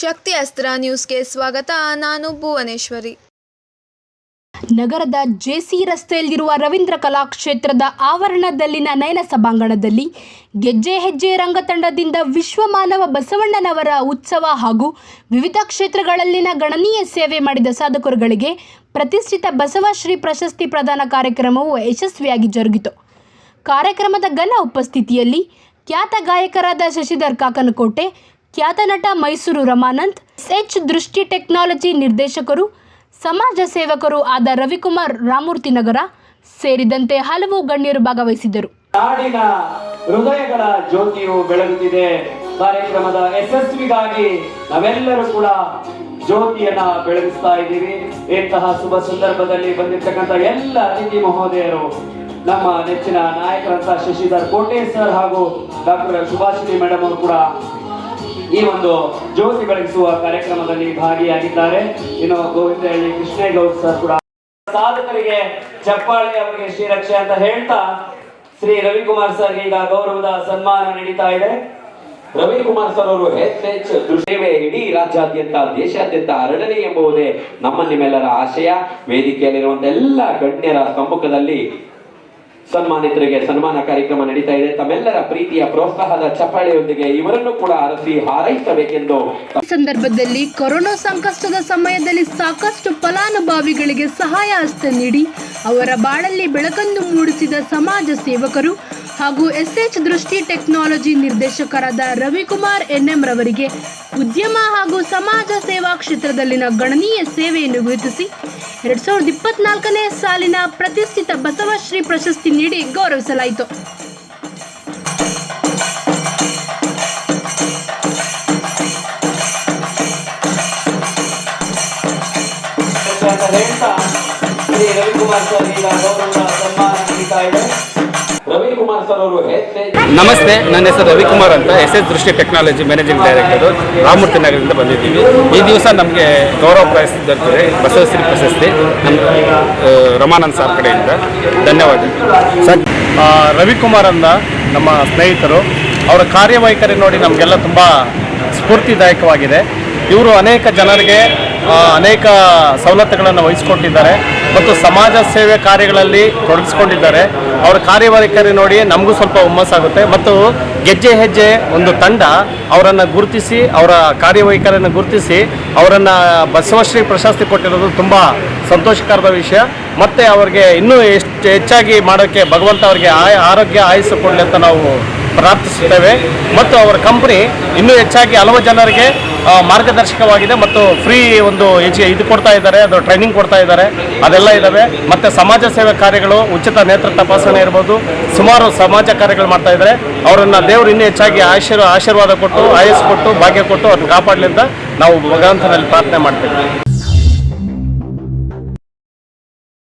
ಶಕ್ತಿ ಅಸ್ತ್ರ ನ್ಯೂಸ್ಗೆ ಸ್ವಾಗತ. ನಾನು ಭುವನೇಶ್ವರಿ. ನಗರದ ಜೆಸಿ ರಸ್ತೆಯಲ್ಲಿರುವ ರವೀಂದ್ರ ಕಲಾಕ್ಷೇತ್ರದ ಆವರಣದಲ್ಲಿನ ನಯನ ಸಭಾಂಗಣದಲ್ಲಿ ಗೆಜ್ಜೆ ಹೆಜ್ಜೆ ರಂಗತಂಡದಿಂದ ವಿಶ್ವಮಾನವ ಬಸವಣ್ಣನವರ ಉತ್ಸವ ಹಾಗೂ ವಿವಿಧ ಕ್ಷೇತ್ರಗಳಲ್ಲಿನ ಗಣನೀಯ ಸೇವೆ ಮಾಡಿದ ಸಾಧಕರುಗಳಿಗೆ ಪ್ರತಿಷ್ಠಿತ ಬಸವಶ್ರೀ ಪ್ರಶಸ್ತಿ ಪ್ರದಾನ ಕಾರ್ಯಕ್ರಮವು ಯಶಸ್ವಿಯಾಗಿ ಜರುಗಿತು. ಕಾರ್ಯಕ್ರಮದ ಘನ ಉಪಸ್ಥಿತಿಯಲ್ಲಿ ಖ್ಯಾತ ಗಾಯಕರಾದ ಶಶಿಧರ್ ಕಾಕನಕೋಟೆ ಖ್ಯಾತ ನಟ ಮೈಸೂರು ರಮಾನಂದ್, ಎಚ್ ದೃಷ್ಟಿ ಟೆಕ್ನಾಲಜಿ ನಿರ್ದೇಶಕರು, ಸಮಾಜ ಸೇವಕರು ಆದ ರವಿಕುಮಾರ್ ರಾಮೂರ್ತಿ ನಗರ ಸೇರಿದಂತೆ ಹಲವು ಗಣ್ಯರು ಭಾಗವಹಿಸಿದ್ದರು. ನಾಡಿನ ಹೃದಯಗಳ ಜ್ಯೋತಿಯು ಬೆಳಗುತ್ತಿದೆ. ಕಾರ್ಯಕ್ರಮದ ಯಶಸ್ವಿಗಾಗಿ ನಾವೆಲ್ಲರೂ ಕೂಡ ಜ್ಯೋತಿಯನ್ನ ಬೆಳಗಿಸ್ತಾ ಇದ್ದೀವಿ. ಇಂತಹ ಶುಭ ಸಂದರ್ಭದಲ್ಲಿ ಬಂದಿರ್ತಕ್ಕಂಥ ಎಲ್ಲ ಅತಿಥಿ ಮಹೋದಯರು, ನಮ್ಮ ನೆಚ್ಚಿನ ನಾಯಕರಂತ ಶಶಿಧರ್ ಕೋಟೆ ಸರ್ ಹಾಗೂ ಡಾಕ್ಟರ್ ಸುಭಾಷಿಣಿ ಮೇಡಮ್ ಅವರು ಕೂಡ ಈ ಒಂದು ಜ್ಯೋತಿ ಬೆಳಗಿಸುವ ಕಾರ್ಯಕ್ರಮದಲ್ಲಿ ಭಾಗಿಯಾಗಿದ್ದಾರೆ. ಇನ್ನು ಗೋವಿಂದಹಳ್ಳಿ ಕೃಷ್ಣೇಗೌಡ್ ಸರ್ ಕೂಡ. ಸಾಧಕರಿಗೆ ಚಪ್ಪಾಳೆ ಅವರಿಗೆ ಶ್ರೀರಕ್ಷೆ ಅಂತ ಹೇಳ್ತಾ ಶ್ರೀ ರವಿಕುಮಾರ್ ಸರ್ ಈಗ ಗೌರವದ ಸನ್ಮಾನ ನಡೀತಾ ಇದೆ. ರವಿಕುಮಾರ್ ಸರ್ ಅವರು ಹೆಚ್ಚು ಸೇವೆ ಇಡೀ ರಾಜ್ಯಾದ್ಯಂತ, ದೇಶಾದ್ಯಂತ ಹರಡಲಿ ಎಂಬುದೇ ನಮ್ಮ ನಿಮ್ಮೆಲ್ಲರ ಆಶಯ. ವೇದಿಕೆಯಲ್ಲಿರುವಂತೆಲ್ಲ ಗಣ್ಯರ ಸಮ್ಮುಖದಲ್ಲಿ ಸನ್ಮಾನಿತರಿಗೆ ಸನ್ಮಾನ ಕಾರ್ಯಕ್ರಮ ನಡೀತಾ ಇದೆ. ತಮ್ಮೆಲ್ಲರ ಪ್ರೀತಿಯ ಪ್ರೋತ್ಸಾಹದ ಚಪ್ಪಾಳೆಯೊಂದಿಗೆ ಇವರನ್ನು ಕೂಡ ಅರಸಿ ಹಾರೈಸಬೇಕೆಂದು ಈ ಸಂದರ್ಭದಲ್ಲಿ ಕೊರೋನಾ ಸಂಕಷ್ಟದ ಸಮಯದಲ್ಲಿ ಸಾಕಷ್ಟು ಫಲಾನುಭವಿಗಳಿಗೆ ಸಹಾಯ ಹಸ್ತ ನೀಡಿ ಅವರ ಬಾಳಲ್ಲಿ ಬೆಳಕನ್ನು ಮೂಡಿಸಿದ ಸಮಾಜ ಸೇವಕರು ಹಾಗೂ ಎಸ್ಎಚ್ ದೃಷ್ಟಿ ಟೆಕ್ನಾಲಜಿ ನಿರ್ದೇಶಕರಾದ ರವಿಕುಮಾರ್ ಎನ್ಎಂ ರವರಿಗೆ ಉದ್ಯಮ ಹಾಗೂ ಸಮಾಜ ಸೇವಾ ಕ್ಷೇತ್ರದಲ್ಲಿನ ಗಣನೀಯ ಸೇವೆಯನ್ನು ಗುರುತಿಸಿ ಎರಡ್ ಸಾವಿರದ ಇಪ್ಪತ್ನಾಲ್ಕನೇ ಸಾಲಿನ ಪ್ರತಿಷ್ಠಿತ ಬಸವಶ್ರೀ ಪ್ರಶಸ್ತಿ ನೀಡಿ ಗೌರವಿಸಲಾಯಿತು. ರವಿಕುಮಾರ್ ಸರ್ ಈಗ ಗೌರವದ ಸನ್ಮಾನ ನಮಸ್ತೆ ನನ್ನ ಹೆಸರು ರವಿಕುಮಾರ್ ಅಂತ S S Drishti technology managing director Ramamurthy ನಗರದಿಂದ ಬಂದಿದ್ದೀವಿ. ಈ ದಿವಸ ನಮಗೆ ಗೌರವ ಪ್ರಶಸ್ತಿ ದೊರೆತಿದೆ ಬಸವಶ್ರೀ ಪ್ರಶಸ್ತಿ ನಮ್ಮ ರಮಾನಂದ್ ಸರ್ ಕಡೆಯಿಂದ. ಧನ್ಯವಾದ ಸರ್ ರವಿಕುಮಾರ್ ಅಂತ ನಮ್ಮ ಸ್ನೇಹಿತರು ಅವರ ಕಾರ್ಯವೈಖರಿ ನೋಡಿ ನಮಗೆಲ್ಲ ತುಂಬ ಸ್ಫೂರ್ತಿದಾಯಕವಾಗಿದೆ. ಇವರು ಅನೇಕ ಜನರಿಗೆ ಅನೇಕ ಸವಲತ್ತುಗಳನ್ನು ವಹಿಸಿಕೊಟ್ಟಿದ್ದಾರೆ ಮತ್ತು ಸಮಾಜ ಸೇವೆ ಕಾರ್ಯಗಳಲ್ಲಿ ತೊಡಗಿಸ್ಕೊಂಡಿದ್ದಾರೆ. ಅವರ ಕಾರ್ಯವೈಖರಿ ನೋಡಿ ನಮಗೂ ಸ್ವಲ್ಪ ಹುಮ್ಮಸ್ಸಾಗುತ್ತೆ ಮತ್ತು ಗೆಜ್ಜೆ ಹೆಜ್ಜೆ ಒಂದು ತಂಡ ಅವರನ್ನು ಗುರುತಿಸಿ, ಅವರ ಕಾರ್ಯವೈಖರಿಯನ್ನು ಗುರುತಿಸಿ, ಅವರನ್ನು ಬಸವಶ್ರೀ ಪ್ರಶಸ್ತಿ ಕೊಟ್ಟಿರೋದು ತುಂಬ ಸಂತೋಷಕರದ ವಿಷಯ. ಮತ್ತು ಅವರಿಗೆ ಇನ್ನೂ ಎಷ್ಟು ಹೆಚ್ಚಾಗಿ ಮಾಡೋಕ್ಕೆ ಭಗವಂತ ಅವರಿಗೆ ಆರೋಗ್ಯ ಆಯಸ್ಸು ಕೊಡಲಿ ಅಂತ ನಾವು ಪ್ರಾರ್ಥಿಸುತ್ತೇವೆ. ಮತ್ತು ಅವರ ಕಂಪ್ನಿ ಇನ್ನೂ ಹೆಚ್ಚಾಗಿ ಹಲವು ಜನರಿಗೆ ಮಾರ್ಗದರ್ಶಕವಾಗಿದೆ ಮತ್ತು ಫ್ರೀ ಒಂದು ಹೆಚ್ಚಿಗೆ ಇದು ಕೊಡ್ತಾ ಇದ್ದಾರೆ, ಅದು ಟ್ರೈನಿಂಗ್ ಕೊಡ್ತಾ ಇದ್ದಾರೆ. ಅದೆಲ್ಲ ಇದ್ದಾವೆ ಮತ್ತು ಸಮಾಜ ಸೇವೆ ಕಾರ್ಯಗಳು, ಉಚಿತ ನೇತ್ರ ತಪಾಸಣೆ ಇರ್ಬೋದು. ಸುಮಾರು ಸಮಾಜ ಕಾರ್ಯಗಳು ಮಾಡ್ತಾ ಇದ್ದಾರೆ. ಅವರನ್ನು ದೇವರು ಇನ್ನೂ ಹೆಚ್ಚಾಗಿ ಆಶೀರ್ವ, ಆಶೀರ್ವಾದ ಕೊಟ್ಟು, ಆಯಸ್ಸು ಕೊಟ್ಟು, ಭಾಗ್ಯ ಕೊಟ್ಟು ಅವ್ರನ್ನ ಕಾಪಾಡಲಿ ಅಂತ ನಾವು ಭಗವಂತನಲ್ಲಿ ಪ್ರಾರ್ಥನೆ ಮಾಡ್ತೇವೆ.